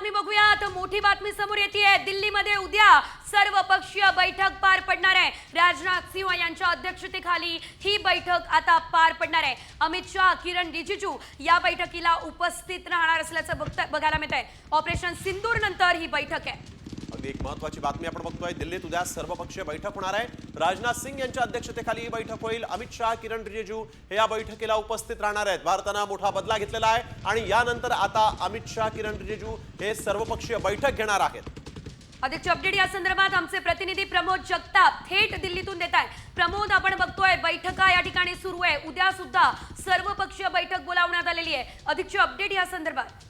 बातमी बघूया तर मोठी बातमी समोर येते दिल्लीमध्ये उद्या सर्वपक्षीय बैठक पार पडणार आहे. राजनाथ सिंह यांच्या अध्यक्षतेखाली ही बैठक आता पार पडणार आहे. अमित शहा किरण रिजिजू या बैठकीला उपस्थित राहणार असल्याचं बघता बघायला मिळत आहे ऑपरेशन सिंदूर नंतर ही बैठक आहे. अगदी एक महत्वाची बातमी आपण बघतोय. दिल्लीत उद्या सर्वपक्षीय बैठक होणार आहे. राजनाथ सिंग यांच्या अध्यक्षतेखाली ही बैठक होईल. अमित शहा किरण रिजिजू हे या बैठकीला उपस्थित राहणार आहेत. भारतानं मोठा बदला घेतलेला आहे आणि यानंतर आता अमित शहा किरण रिजिजू हे सर्वपक्षीय बैठक घेणार आहेत. अधिकची अपडेट या संदर्भात आमचे प्रतिनिधी प्रमोद जगताप थेट दिल्लीतून देत आहेत. प्रमोद आपण बघतोय बैठका या ठिकाणी सुरू आहे. उद्या सुद्धा सर्वपक्षीय बैठक बोलावण्यात आलेली आहे. अधिकची अपडेट या संदर्भात.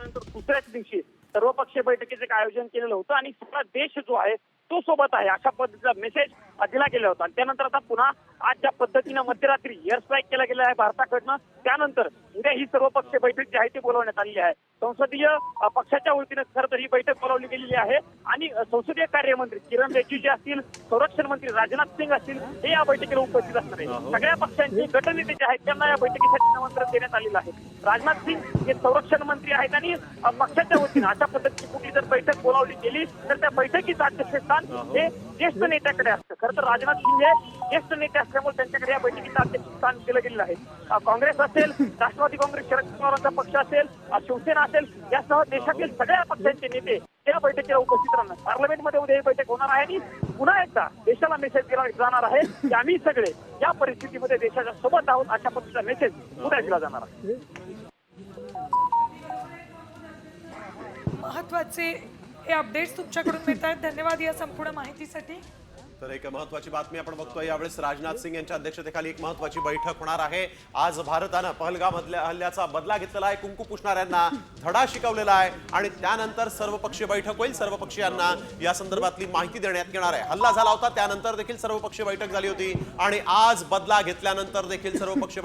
त्याच्यानंतर दुसऱ्याच दिवशी सर्वपक्षीय बैठकीचं एक आयोजन केलेलं होतं आणि सगळा देश जो आहे तो सोबत आहे. अशा पद्धतीचा मेसेज दिला गेला होता. आणि त्यानंतर आता पुन्हा आज ज्या पद्धतीनं मध्यरात्री एअर स्ट्राईक केला गेला आहे भारताकडनं. त्यानंतर उद्या ही सर्वपक्षीय बैठक जी आहे ती बोलवण्यात आलेली आहे. संसदीय पक्षाच्या वतीनं खरं तर ही बैठक बोलावली गेलेली आहे. आणि संसदीय कार्यमंत्री किरण रिजिजू असतील संरक्षण मंत्री राजनाथ सिंग असतील हे या बैठकीला उपस्थित असणार आहे सगळ्या पक्षांचे गटनेते जे आहेत त्यांना या बैठकीसाठी निमंत्रण देण्यात आलेलं आहे. राजनाथ सिंग हे संरक्षण मंत्री आहेत आणि पक्षाच्या वतीनं अशा पद्धतीची बोलावली गेली तर त्या बैठकीचं अध्यक्षस्थान हे ज्येष्ठ नेत्याकडे असतं. खरं तर राजनाथ सिंग हे ज्येष्ठ नेते असल्यामुळे त्यांच्याकडे या बैठकीचं अध्यक्षस्थान केलं गेलेलं आहे. काँग्रेस असेल राष्ट्रवादी काँग्रेस शरद पवारांचा पक्ष असेल शिवसेना असेल यासह देशातील सगळ्या पक्षांचे नेते या बैठकीला उपस्थित राहणार. पार्लमेंटमध्ये उद्या ही बैठक होणार आहे आणि पुन्हा एकदा देशाला मेसेज दिला जाणार आहे की आम्ही सगळे या परिस्थितीमध्ये देशाच्या सोबत आहोत अशा पद्धतीचा मेसेज उद्या दिला जाणार आहे. महत्त्वाचे हे अपडेट्स तुमच्याकडून मिळत आहेत धन्यवाद या संपूर्ण माहितीसाठी. तर एक महत्वाची बातमी आपण बघतोय. यावेळेस राजनाथ सिंग यांच्या अध्यक्षतेखाली एक महत्वाची बैठक होणार आहे. आज भारतानं पहलगाम हल्ल्याचा बदला घेतलेला आहे. कुंकू पुसणाऱ्यांना धडा शिकवलेला आहे. आणि त्यानंतर सर्वपक्षीय बैठक होईल. सर्वपक्षीयांना या संदर्भातली माहिती देण्यात येणार आहे. हल्ला झाला होता. त्यानंतर देखील सर्वपक्षीय बैठक झाली होती. आणि आज बदला घेतल्यानंतर देखील सर्वपक्षीय